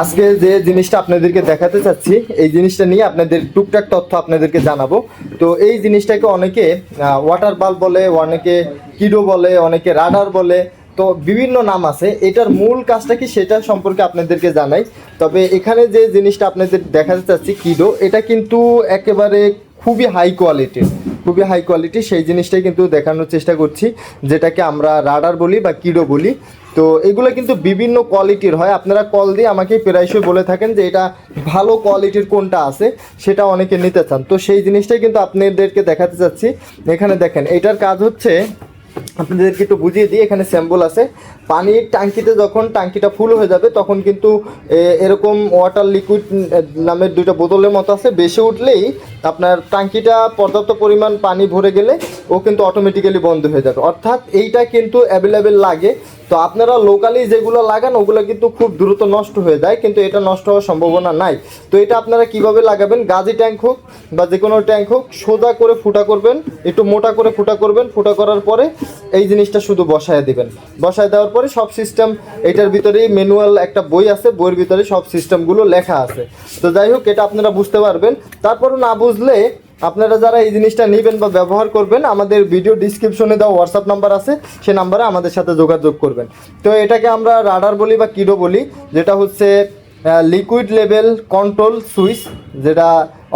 আজকে যে জিনিসটা আপনাদেরকে দেখাতে চাচ্ছি, এই জিনিসটা নিয়ে আপনাদের টুকটাক তথ্য আপনাদেরকে জানাব। তো এই জিনিসটাকে অনেকে ওয়াটার বাল্ব বলে, অনেকে কিডো বলে, অনেকে রাডার বলে, তো বিভিন্ন নাম আছে। এটার মূল কাজটা কি সেটা সম্পর্কে আপনাদেরকে জানাই। তবে এখানে যে জিনিসটা আপনাদের দেখাতে চাচ্ছি, কিডো, এটা কিন্তু একেবারে খুবই হাই কোয়ালিটির খুবই হাই কোয়ালিটি সেই জিনিসটাই কিন্তু দেখানোর চেষ্টা করছি, যেটাকে আমরা রাডার বলি বা কিডো বলি। তো এগুলো কিন্তু বিভিন্ন কোয়ালিটির হয়। আপনারা কল দিয়ে আমাকে প্রায়শই বলে থাকেন যে এটা ভালো কোয়ালিটির কোনটা আছে, সেটা অনেকে নিতে চান। তো সেই জিনিসটাই কিন্তু আপনাদেরকে দেখাতে চাচ্ছি। এখানে দেখেন, এটার কাজ হচ্ছে, আপনাদেরকে একটু বুঝিয়ে দিই, এখানে স্যাম্পল আছে। পানির ট্যাঙ্কিতে যখন ট্যাঙ্কিটা ফুল হয়ে যাবে, তখন কিন্তু এরকম ওয়াটার লিকুইড নামের দুইটা বোতলের মতো আছে বেশি উঠলেই আপনার ট্যাঙ্কিটা পর্যাপ্ত পরিমাণ পানি ভরে গেলে ও কিন্তু অটোমেটিক্যালি বন্ধ হয়ে যাবে। অর্থাৎ এইটা কিন্তু অ্যাভেলেবেল লাগে। তো আপনারা লোকালি যেগুলো লাগান, ওগুলো কিন্তু খুব দ্রুত নষ্ট হয়ে যায়, কিন্তু এটা নষ্ট হওয়ার সম্ভাবনা নাই। তো এটা আপনারা কীভাবে লাগাবেন? গাজি ট্যাঙ্ক হোক বা যে কোনো ট্যাঙ্ক হোক, সোজা করে ফুটা করবেন, একটু মোটা করে ফুটা করবেন, ফুটা করার পরে এই জিনিসটা শুধু বসায় দিবেন। বসায় দেওয়ার পরে সব সিস্টেম এটার ভিতরেই ম্যানুয়াল একটা বই আছে, বইয়ের ভিতরে সব সিস্টেমগুলো লেখা আছে। তো যাই হোক, এটা আপনারা বুঝতে পারবেন। তারপরও না বুঝলে আপনারা যারা এই জিনিসটা নেবেন বা ব্যবহার করবেন, আমাদের ভিডিও ডিসক্রিপশনে দেওয়া হোয়াটসঅ্যাপ নাম্বার আছে, সে নাম্বারে আমাদের সাথে যোগাযোগ করবেন। তো এটাকে আমরা রাডার বলি বা কিডো বলি, যেটা হচ্ছে লিকুইড লেভেল কন্ট্রোল সুইচ যেটা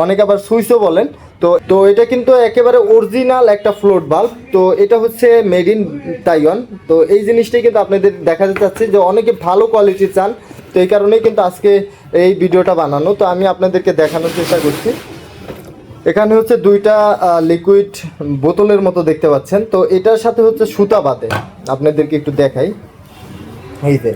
অনেকে আবার সুইচও বলেন। তো তো এটা কিন্তু একেবারে অরিজিনাল একটা ফ্লোট বাল্ব তো এটা হচ্ছে মেড ইন তাইওয়ান তো এই জিনিসটাই কিন্তু আপনাদের দেখাতে চাচ্ছি যে অনেকে ভালো কোয়ালিটি চান। তো এই কারণেই কিন্তু আজকে এই ভিডিওটা বানানো। তো আমি আপনাদেরকে দেখানোর চেষ্টা করছি। এখানে হচ্ছে দুইটা লিকুইড বোতলের মতো দেখতে পাচ্ছেন। তো এটার সাথে হচ্ছে সুতা বাঁধে আপনাদেরকে একটু দেখাই। এই যে,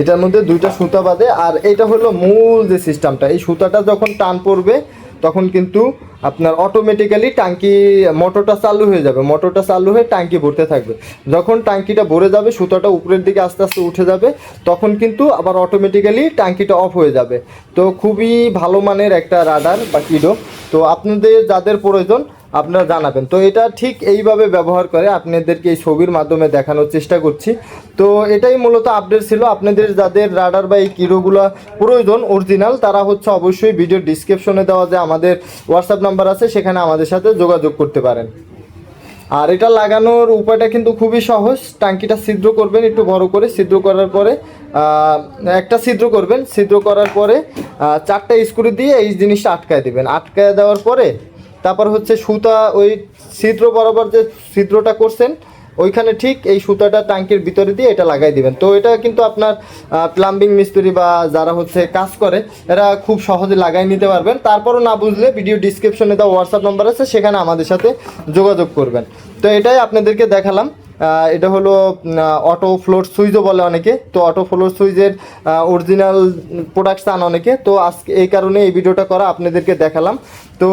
এটার মধ্যে দুইটা সুতা বাঁধে আর এটা হলো মূল যে সিস্টেমটা এই সুতাটা যখন টান পড়বে তখন কিন্তু আপনার অটোমেটিক্যালি টাঙ্কি মোটরটা চালু হয়ে যাবে। মোটরটা চালু হয়ে টাঙ্কি ভরতে থাকবে। যখন টাঙ্কিটা ভরে যাবে, সুতোটা উপরের দিকে আস্তে আস্তে উঠে যাবে, তখন কিন্তু আবার অটোমেটিক্যালি টাঙ্কিটা অফ হয়ে যাবে। তো খুবই ভালো মানের একটা রাডার বা কিডো। তো আপনাদের যাদের প্রয়োজন আপনারা জানাবেন। তো এটা ঠিক এইভাবে ব্যবহার করে আপনাদেরকে এই ছবির মাধ্যমে দেখানোর চেষ্টা করছি। তো এটাই মূলত আপডেট ছিল। আপনাদের যাদের রাডার বা এই কিরোগুলো প্রয়োজন অরিজিনাল তারা হচ্ছে অবশ্যই ভিডিও ডিসক্রিপশনে দেওয়া যে আমাদের হোয়াটসঅ্যাপ নাম্বার আছে, সেখানে আমাদের সাথে যোগাযোগ করতে পারেন। আর এটা লাগানোর উপায়টা কিন্তু খুবই সহজ। টাঙ্কিটা ছিদ্র করবেন, একটু বড় করে ছিদ্র করার পরে একটা ছিদ্র করবেন। ছিদ্র করার পরে চারটা স্ক্রু দিয়ে এই জিনিসটা আটকায় দিবেন। আটকায় দেওয়ার পরে তারপর হচ্ছে সুতা, ওই ছিদ্র বরাবর যে ছিদ্রটা করছেন, ওইখানে ঠিক এই সুতাটা ট্যাঙ্কির ভিতরে দিয়ে এটা লাগাই দিবেন। তো এটা কিন্তু আপনার প্লাম্বিং মিস্ত্রি বা যারা হচ্ছে কাজ করে, এরা খুব সহজে লাগাই নিতে পারবেন। তারপরও না বুঝলে ভিডিও ডিসক্রিপশনে দেওয়া হোয়াটসঅ্যাপ নাম্বার আছে, সেখানে আমাদের সাথে যোগাযোগ করবেন। তো এটাই আপনাদেরকে দেখালাম। এটা হলো অটো ফ্লোর সুইচও বলে অনেকে। তো অটো ফ্লোর সুইচের অরিজিনাল প্রোডাক্ট চান অনেকে। তো আজকে এই কারণে এই ভিডিওটা করা আপনাদেরকে দেখালাম। তো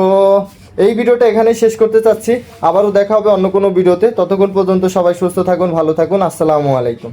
এই ভিডিওটা এখানে শেষ করতে চাচ্ছি। আবারও দেখা হবে অন্য কোনো ভিডিওতে। ততক্ষণ পর্যন্ত সবাই সুস্থ থাকুন, ভালো থাকুন। আসসালামু আলাইকুম.